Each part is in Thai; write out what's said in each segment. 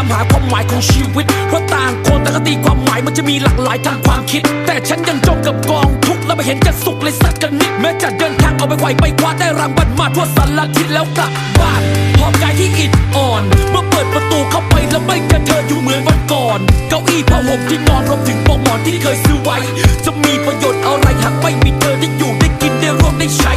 ามายตามหาความหมายของชีวิต เพราะต่างคนแต่ก็ตีความหมายมันจะมีหลากหลายทางความคิด แต่ฉันยังจมกับกองทุกข์และไม่เห็นจะสุขเลยสักกันนิดแม้จะเดินทางเอาไปไขว่ไปคว้าได้รางวัลมาทั่วสารทิศแล้วกลับบ้านพร้อมกายที่อิดอ่อน เมื่อเปิดประตูเข้าไปแล้วไม่เจอเธออยู่เหมือนวันก่อน เก้าอี้ผ้าห่มที่นอนรวมถึงปลอกหมอนที่เคยซื้อไว้ จะมีประโยชน์อะไรหากไม่มีเธอได้อยู่ได้กินได้ร่วมได้ใช้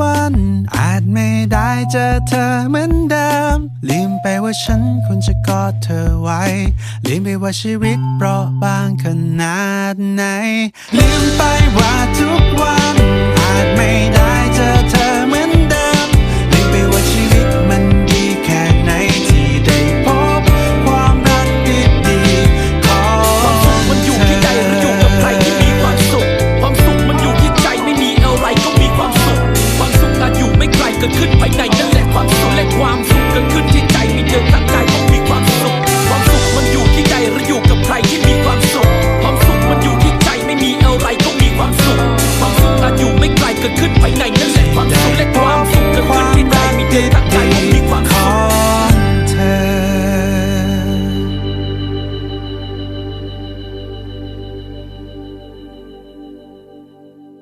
วัน อาจไม่ได้เจอเธอเหมือนเดิม ลืมไปว่าฉันควรจะกอดเธอไว้ ลืมไปว่าชีวิตเปราะบางขนาดไหน ลืมไปว่าทุกวัน อาจไม่ได้เจอเธอ ขึ้นไปใน